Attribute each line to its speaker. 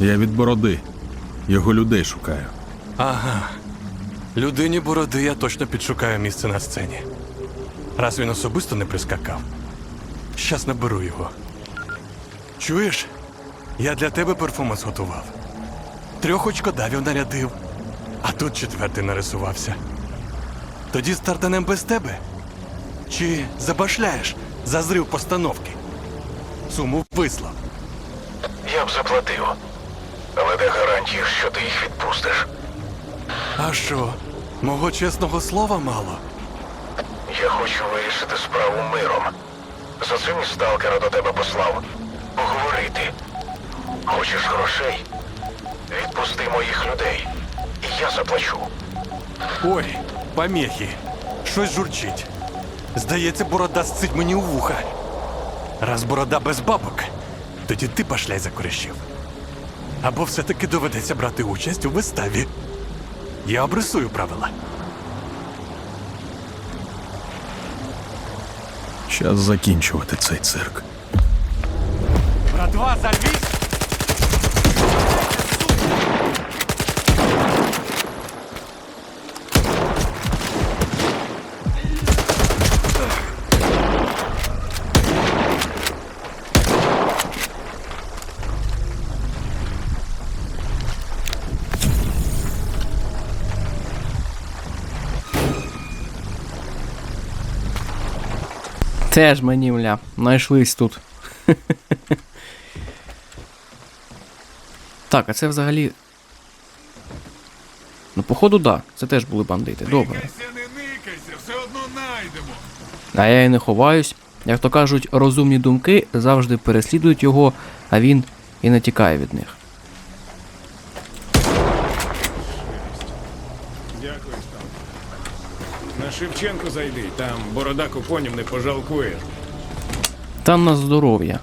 Speaker 1: Я від бороди. Його людей шукаю.
Speaker 2: Ага. Людині бороди я точно підшукаю місце на сцені. Раз він особисто не прискакав. Щас наберу його. Чуєш? Я для тебе перформанс готував. Трьох очкодавів нарядив, а тут четвертий нарисувався. Тоді стартанем без тебе? Чи забашляєш за зрив постановки? Суму вислав.
Speaker 3: Я б заплатив. Але де гарантії, що ти їх відпустиш?
Speaker 2: А що, мого чесного слова мало?
Speaker 3: Я хочу вирішити справу миром. За цим і сталкера до тебе послав. Поговорити. Хочеш грошей? Відпусти моїх людей. І я заплачу.
Speaker 2: Ой, помехи. Щось журчить. Здається, борода сцить мені у вуха. Раз борода без бабок, тоді ти пошляй за корішів. Або все-таки доведеться брати участь у виставі. Я обрисую правила.
Speaker 1: Час закінчувати цей цирк.
Speaker 2: Братва, зарвись!
Speaker 4: Теж мені, мля, знайшлись тут. так, а це взагалі. Ну, походу, да. Це теж були бандити. Добре.
Speaker 5: Не никайся, все одно найдемо.
Speaker 4: А я і не ховаюсь. Як то кажуть, розумні думки завжди переслідують його, а він і не тікає від них.
Speaker 5: Дякую. На Шевченко зайди, там борода купонів не пожалкує.
Speaker 4: Там на здоров'я.